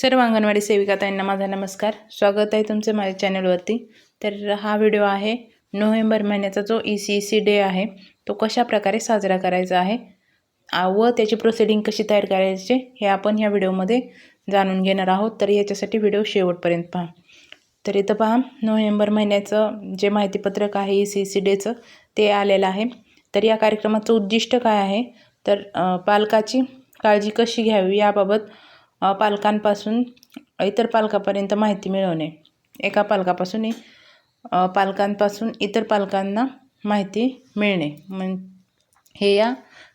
सर्व अंगणवाडी सेविका ताईंना माझा नमस्कार. स्वागत आहे तुमचं माझ्या चॅनलवरती. तर हा व्हिडिओ आहे नोव्हेंबर महिन्याचा जो ई सी सी डे आहे तो कशा प्रकारे साजरा करायचा आहे व त्याची प्रोसिडिंग कशी तयार करायची हे आपण ह्या व्हिडिओमध्ये जाणून घेणार आहोत. तर याच्यासाठी व्हिडिओ शेवटपर्यंत पहा. तर इथं पहा नोव्हेंबर महिन्याचं जे माहितीपत्रक आहे ई सी सी डेचं ते आलेलं आहे. तर या कार्यक्रमाचं उद्दिष्ट काय आहे? तर पालकाची काळजी कशी घ्यावी याबाबत पालकांपासून इतर पालकापर्यंत माहिती मिळवणे. एका पालकापासून पालकांपासून इतर पालकांना माहिती मिळणे. म्हण हे या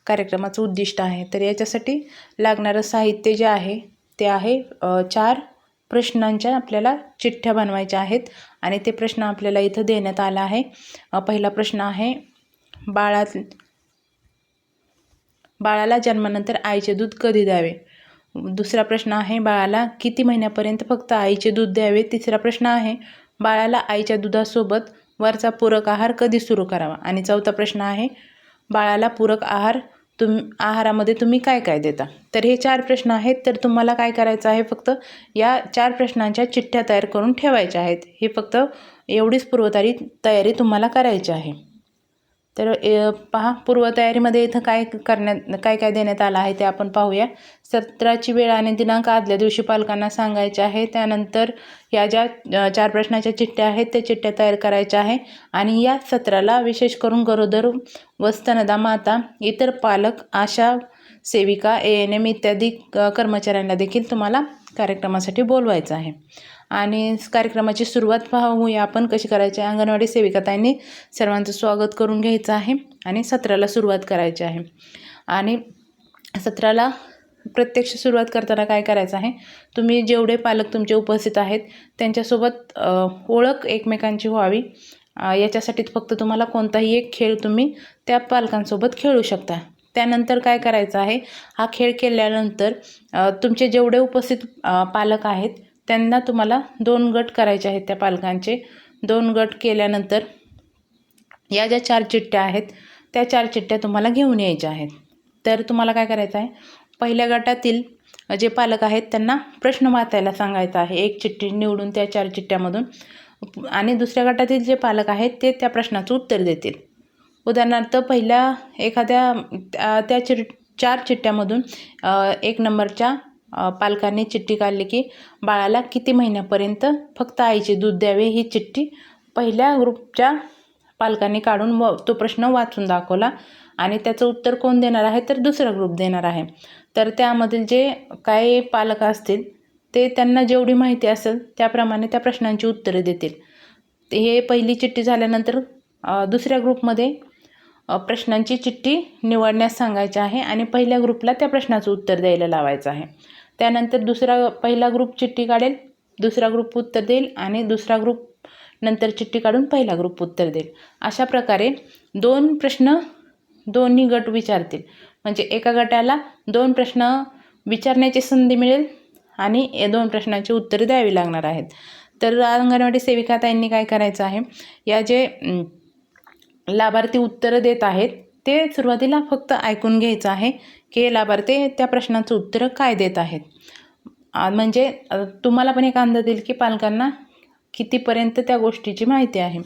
कार्यक्रमाचं उद्दिष्ट आहे. तर याच्यासाठी लागणारं साहित्य जे आहे ते आहे चार प्रश्नांच्या आपल्याला चिठ्ठ्या बनवायच्या आहेत. आणि ते प्रश्न आपल्याला इथं देण्यात आला आहे. पहिला प्रश्न आहे बाळात बाळाला जन्मानंतर आईचे दूध कधी द्यावे? दुसरा प्रश्न आहे बाळाला किती महिन्यापर्यंत फक्त आईचे दूध द्यावे? तिसरा प्रश्न आहे बाळाला आईच्या दुधासोबत वरचा पूरक आहार कधी सुरू करावा? आणि चौथा प्रश्न आहे बाळाला पूरक आहार तुम आहारामध्ये तुम्ही काय काय देता? तर हे चार प्रश्न आहेत तर तुम्हाला काय करायचं आहे फक्त या चार प्रश्नांच्या चिठ्ठ्या तयार करून ठेवायच्या आहेत. हे फक्त एवढीच पूर्वतयारी तयारी तुम्हाला करायची आहे. तर ए, पहा पूर्वतयारीमध्ये इथं काय करण्यात काय काय देण्यात आलं आहे ते आपण पाहूया. सत्राची वेळ आणि दिनांक आदल्या दिवशी पालकांना सांगायचे आहे. त्यानंतर या ज्या चार प्रश्नाच्या चिठ्ठ्या आहेत त्या चिठ्ठ्या तयार करायच्या आहे. आणि या सत्राला विशेष करून गरोदर व स्तनदा माता इतर पालक आशा सेविका ए एन एम इत्यादी कर्मचाऱ्यांना देखील तुम्हाला कार्यक्रमासाठी बोलवायचं आहे. आणि कार्यक्रमाची सुरुवात पाहूया आपण कशी करायची आहे? अंगणवाडी सेविकाताईंनी सर्वांचं स्वागत करून घ्यायचं आहे आणि सत्राला सुरुवात करायची आहे. आणि सत्राला प्रत्यक्ष सुरुवात करताना काय करायचं आहे? तुम्ही जेवढे पालक तुमचे उपस्थित आहेत त्यांच्यासोबत ओळख एकमेकांची व्हावी. याच्यासाठी फक्त तुम्हाला कोणताही एक खेळ तुम्ही त्या पालकांसोबत खेळू शकता. त्यानंतर काय करायचं आहे? हा खेळ खेळल्यानंतर तुमचे जेवढे उपस्थित पालक आहेत त्यांना तुम्हाला दोन गट करायचे आहेत त्या पालकांचे. दोन गट केल्यानंतर या ज्या चार चिठ्ठ्या आहेत त्या चार चिठ्ठ्या तुम्हाला घेऊन यायच्या आहेत. तर तुम्हाला काय करायचं आहे? पहिल्या गटातील जे पालक आहेत त्यांना प्रश्न वाचायला सांगायचा आहे. एक चिठ्ठी निवडून त्या चार चिठ्ठ्यामधून आणि दुसऱ्या गटातील जे पालक आहेत ते त्या प्रश्नाचं उत्तर देतील. उदाहरणार्थ पहिल्या एखाद्या त्या चिर चार चिठ्ठ्यामधून एक नंबरच्या पालकांनी चिठ्ठी काढली की बाळाला किती महिन्यापर्यंत फक्त आईचे दूध द्यावे ही चिठ्ठी पहिल्या ग्रुपच्या पालकांनी काढून व तो प्रश्न वाचून दाखवला आणि त्याचं उत्तर कोण देणार आहे तर दुसरा ग्रुप देणार आहे. तर त्यामधील जे काही पालक असतील ते त्यांना जेवढी माहिती असेल त्याप्रमाणे त्या प्रश्नांची उत्तरे देतील. हे पहिली चिठ्ठी झाल्यानंतर दुसऱ्या ग्रुपमध्ये प्रश्नांची चिठ्ठी निवडण्यास सांगायची आहे आणि पहिल्या ग्रुपला त्या प्रश्नाचं उत्तर द्यायला लावायचं आहे. त्यानंतर दुसरा पहिला ग्रुप चिठ्ठी काढेल दुसरा ग्रुप उत्तर देईल आणि दुसरा ग्रुप नंतर चिठ्ठी काढून पहिला ग्रुप उत्तर देईल. अशा प्रकारे दोन प्रश्न दोन्ही गट विचारतील. म्हणजे एका गटाला दोन प्रश्न विचारण्याची संधी मिळेल आणि या दोन प्रश्नांची उत्तरे द्यावी लागणार आहेत. तर अंगणवाडी सेविका ताईंनी काय करायचं आहे? या जे लाभार्थी उत्तरं देत आहेत ते सुरुवातीला फक्त ऐकून घ्यायचं आहे. हे लाभार्थी त्या प्रश्नाचं उत्तरं काय देत आहेत? म्हणजे तुम्हाला पण एक अंदाज येईल की पालकांना कितीपर्यंत त्या गोष्टीची माहिती आहे.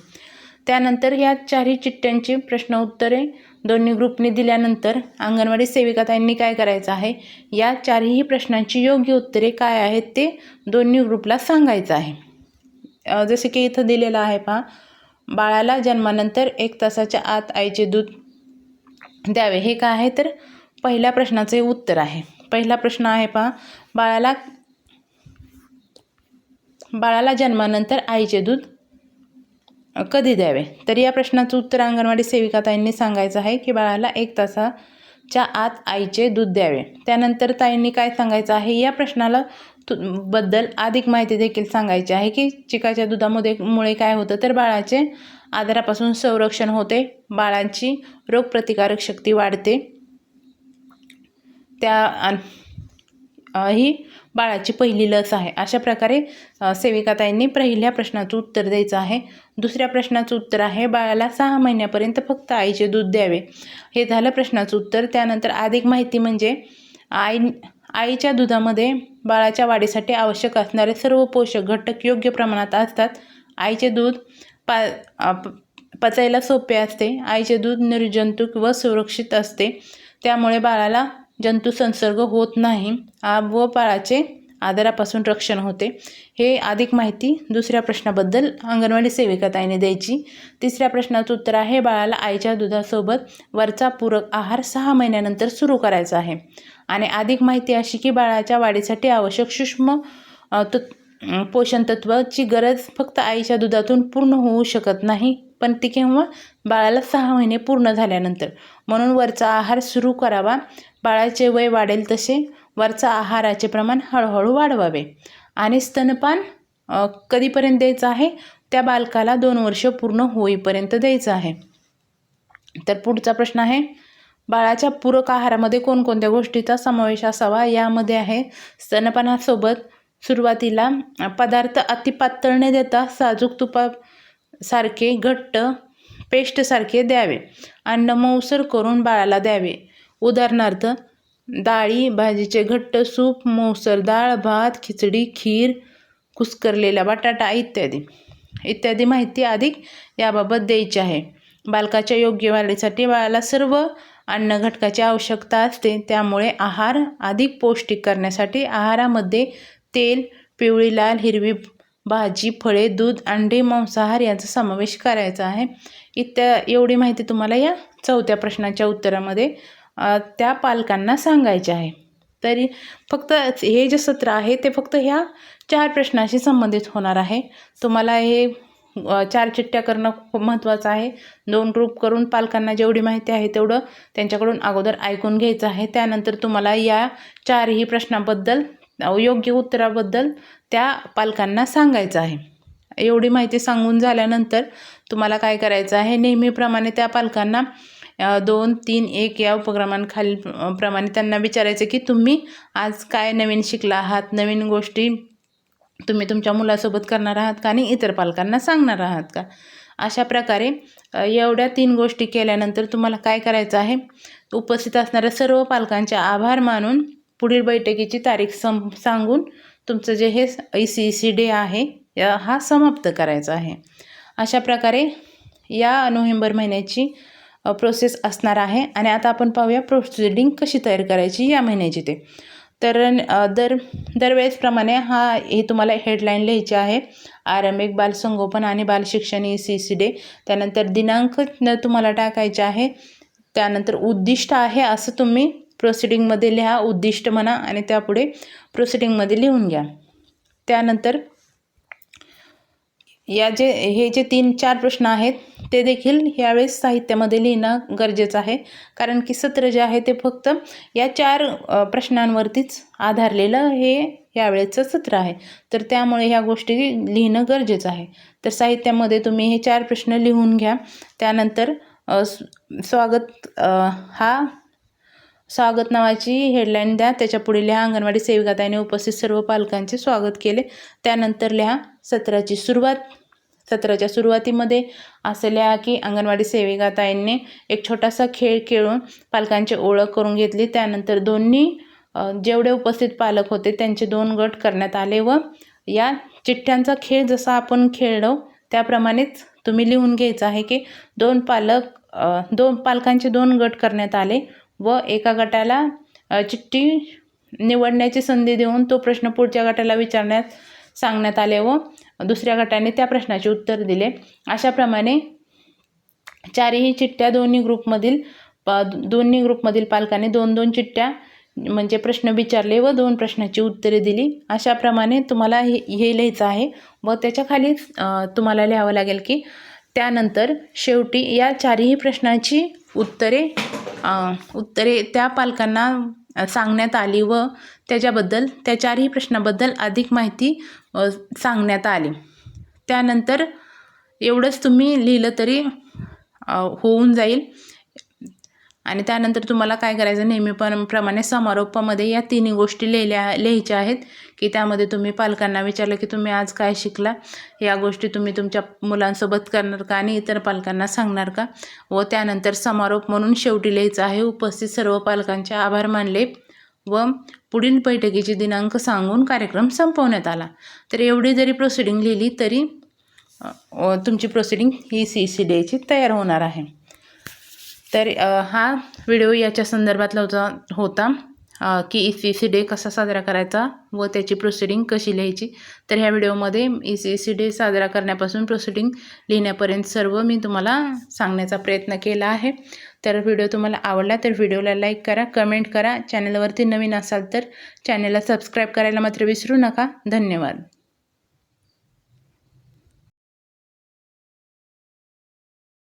त्यानंतर या चारही चिठ्ठ्यांची प्रश्न उत्तरे दोन्ही ग्रुपने दिल्यानंतर अंगणवाडी सेविकाताईंनी काय करायचं आहे? या चारही प्रश्नांची योग्य उत्तरे काय आहेत ते दोन्ही ग्रुपला सांगायचं आहे. जसे की इथं दिलेलं आहे पहा बाळाला जन्मानंतर एक तासाच्या आत आईचे दूध द्यावे. हे काय आहे? तर पहिल्या प्रश्नाचे उत्तर आहे. पहिला प्रश्न आहे पहा. बाळाला बाळाला जन्मानंतर आईचे दूध कधी द्यावे? तर या प्रश्नाचं उत्तर अंगणवाडी सेविकाताईंनी सांगायचं आहे की बाळाला एक तासाच्या आत आईचे दूध द्यावे. त्यानंतर ताईंनी काय सांगायचं आहे? या प्रश्नाला तु बद्दल अधिक माहिती देखील सांगायची आहे की चिकाच्या दुधामध्ये मुळे काय होतं? तर बाळाचे आजारापासून संरक्षण होते. बाळांची रोगप्रतिकारक शक्ती वाढते. त्या ही बाळाची पहिली लस आहे. अशा प्रकारे सेविकाताईंनी पहिल्या प्रश्नाचं उत्तर द्यायचं आहे. दुसऱ्या प्रश्नाचं उत्तर आहे बाळाला सहा महिन्यापर्यंत फक्त आईचे दूध द्यावे. हे झालं प्रश्नाचं उत्तर. त्यानंतर अधिक माहिती म्हणजे आई आईच्या दुधामध्ये बाळाच्या वाढीसाठी आवश्यक असणारे सर्व पोषक घटक योग्य प्रमाणात असतात. आईचे दूध पा प- पचायला सोपे असते. आईचे दूध निर्जंतुक व सुरक्षित असते. त्यामुळे बाळाला जंतू संसर्ग होत नाही. आ- व बाळाचे आजारापासून रक्षण होते. हे अधिक माहिती दुसऱ्या प्रश्नाबद्दल अंगणवाडी सेविकाताईने द्यायची. तिसऱ्या प्रश्नाचं उत्तर आहे बाळाला आईच्या दुधासोबत वरचा पूरक आहार सहा महिन्यानंतर सुरू करायचा आहे. आणि अधिक माहिती अशी की बाळाच्या वाढीसाठी आवश्यक सूक्ष्म तत् पोषण तत्वाची गरज फक्त आईच्या दुधातून पूर्ण होऊ शकत नाही. पण ती केव्हा बाळाला सहा महिने पूर्ण झाल्यानंतर. म्हणून वरचा आहार सुरू करावा. बाळाचे वय वाढेल तसे वरचा आहाराचे प्रमाण हळूहळू वाढवावे. आणि स्तनपान कधीपर्यंत द्यायचं आहे? त्या बालकाला दोन वर्ष पूर्ण होईपर्यंत द्यायचं आहे. तर पुढचा प्रश्न आहे बाळाच्या पूरक आहारामध्ये कोणकोणत्या गोष्टीचा समावेश असावा? यामध्ये आहे स्तनपानासोबत सुरुवातीला पदार्थ अतिपातळ न देता साजूक तुपा सारखे घट्ट पेस्टसारखे द्यावे. अन्न मऊसर करून बाळाला द्यावे. उदाहरणार्थ डाळी भाजीचे घट्ट सूप मऊसर डाळ भात खिचडी खीर कुस्करलेला बटाटा इत्यादी. इत्यादी माहिती अधिक याबाबत द्यायची आहे. बालकाच्या योग्य वाढीसाठी बाळाला सर्व अन्न घटकाची आवश्यकता असते. त्यामुळे आहार अधिक पौष्टिक करण्यासाठी आहारामध्ये तेल पिवळी लाल हिरवी भाजी फळे दूध अंडे मांसाहार यांचा समावेश करायचा आहे. इत्या एवढी माहिती तुम्हाला या चौथ्या प्रश्नाच्या उत्तरामध्ये त्या पालकांना सांगायचे आहे. तरी फक्त हे जे सत्र आहे ते फक्त ह्या चार प्रश्नाशी संबंधित होणार आहे. तुम्हाला हे चार चिठ्ठ्या करणं खूप महत्त्वाचं आहे. दोन ग्रुप करून पालकांना जेवढी माहिती आहे तेवढं त्यांच्याकडून अगोदर ऐकून घ्यायचं आहे. त्यानंतर तुम्हाला या चारही प्रश्नाबद्दल योग्य उत्तराबद्दल त्या पालकांना सांगायचं आहे. एवढी माहिती सांगून झाल्यानंतर तुम्हाला काय करायचं आहे? नेहमीप्रमाणे त्या पालकांना दोन तीन एक या उपक्रमांखाली प्रमाणे त्यांना विचारायचं की तुम्ही आज काय नवीन शिकला आहात? नवीन गोष्टी तुम्ही तुमच्या मुलासोबत करणार आहात का? आणि इतर पालकांना सांगणार आहात का? अशा प्रकारे एवढ्या तीन गोष्टी केल्यानंतर तुम्हाला काय करायचं आहे? उपस्थित असणाऱ्या सर्व पालकांचे आभार मानून पुढील बैठकीची तारीख सम सांगून तुमचं जे हे ई सी सी डे आहे हा समाप्त करायचा आहे. अशा प्रकारे या नोव्हेंबर महिन्याची प्रोसेस असणार आहे आणि आता आपण पाहूया प्रोसिडिंग कशी तयार करायची या महिन्याची ते. तर दर दरवेळेसप्रमाणे हा हे तुम्हाला हेडलाईन लिहायची आहे. आरंभिक बालसंगोपन आणि बालशिक्षण ई सी सी डे. त्यानंतर दिनांक तुम्हाला टाकायचे आहे. त्यानंतर उद्दिष्ट आहे असं तुम्ही प्रोसिडिंगमध्ये लिहा उद्दिष्ट म्हणा आणि त्यापुढे प्रोसिडिंगमध्ये लिहून घ्या. त्यानंतर या जे हे जे तीन चार प्रश्न आहेत ते देखील यावेळेस साहित्यामध्ये लिहिणं गरजेचं आहे. कारण की सत्र जे आहे ते फक्त या चार प्रश्नांवरतीच आधारलेलं हे यावेळेचं सत्र आहे. तर त्यामुळे ह्या गोष्टी लिहिणं गरजेचं आहे. तर साहित्यामध्ये तुम्ही हे चार प्रश्न लिहून घ्या. त्यानंतर स्वागत हा स्वागत नावाची हेडलाईन द्या. त्याच्यापुढे लिहा अंगणवाडी सेविकाताईने उपस्थित सर्व पालकांचे स्वागत केले. त्यानंतर लिहा सत्राची सुरुवात. सत्राच्या सुरुवातीमध्ये असं लिहा की अंगणवाडी सेविकाताईंनी एक छोटासा खेळ खेळून पालकांची ओळख करून घेतली. त्यानंतर दोन्ही जेवढे उपस्थित पालक होते त्यांचे दोन गट करण्यात आले व या चिठ्ठ्यांचा खेळ जसा आपण खेळलो त्याप्रमाणेच तुम्ही लिहून घ्यायचं आहे की दोन पालक दोन पालकांचे दोन गट करण्यात आले. व एका गटाला चिठ्ठी निवडण्याची संधी देऊन तो प्रश्न पुढच्या गटाला विचारण्यात सांगण्यात आले व दुसऱ्या गटाने त्या प्रश्नाचे उत्तर दिले. अशाप्रमाणे चारही चिठ्ठ्या दोन्ही ग्रुपमधील दोन्ही ग्रुपमधील पालकांनी दोन दोन चिठ्ठ्या म्हणजे प्रश्न विचारले व दोन प्रश्नाची उत्तरे दिली. अशाप्रमाणे तुम्हाला हे हे लिहायचं आहे व त्याच्याखाली तुम्हाला लिहावं लागेल की त्यानंतर शेवटी या चारही प्रश्नाची उत्तरे उत्तरे त्या पालकांना सांगण्यात आली व त्याच्याबद्दल त्या चारही प्रश्नाबद्दल अधिक माहिती सांगण्यात आली. त्यानंतर एवढंच तुम्ही लिहिलं तरी होऊन जाईल. आणि त्यानंतर तुम्हाला काय करायचं नेहमीपण प्रमाणे समारोपामध्ये या तिन्ही गोष्टी लिहिल्या लिहायच्या आहेत की त्यामध्ये तुम्ही पालकांना विचारलं की तुम्ही आज काय शिकला या गोष्टी तुम्ही तुमच्या मुलांसोबत करणार का आणि इतर पालकांना सांगणार का? व त्यानंतर समारोप म्हणून शेवटी लिहायचं आहे. उपस्थित सर्व पालकांचे आभार मानले व पुढील बैठकीचे दिनांक सांगून कार्यक्रम संपवण्यात आला. तर एवढी जरी प्रोसिडिंग लिहिली तरी तुमची प्रोसिडिंग ही सी सी डीची तयार होणार आहे. तर हा व्हिडिओ याच्या संदर्भातला होता होता की ई सी सी डे कसा साजरा करायचा व त्याची प्रोसिडिंग कशी लिहायची. तर ह्या व्हिडिओमध्ये ई सी सी डे साजरा करण्यापासून प्रोसिडिंग लिहिण्यापर्यंत सर्व मी तुम्हाला सांगण्याचा प्रयत्न केला आहे. तर व्हिडिओ तुम्हाला आवडला तर व्हिडिओला लाईक करा कमेंट करा. चॅनलवरती नवीन असाल तर चॅनलला सबस्क्राईब करायला मात्र विसरू नका. धन्यवाद.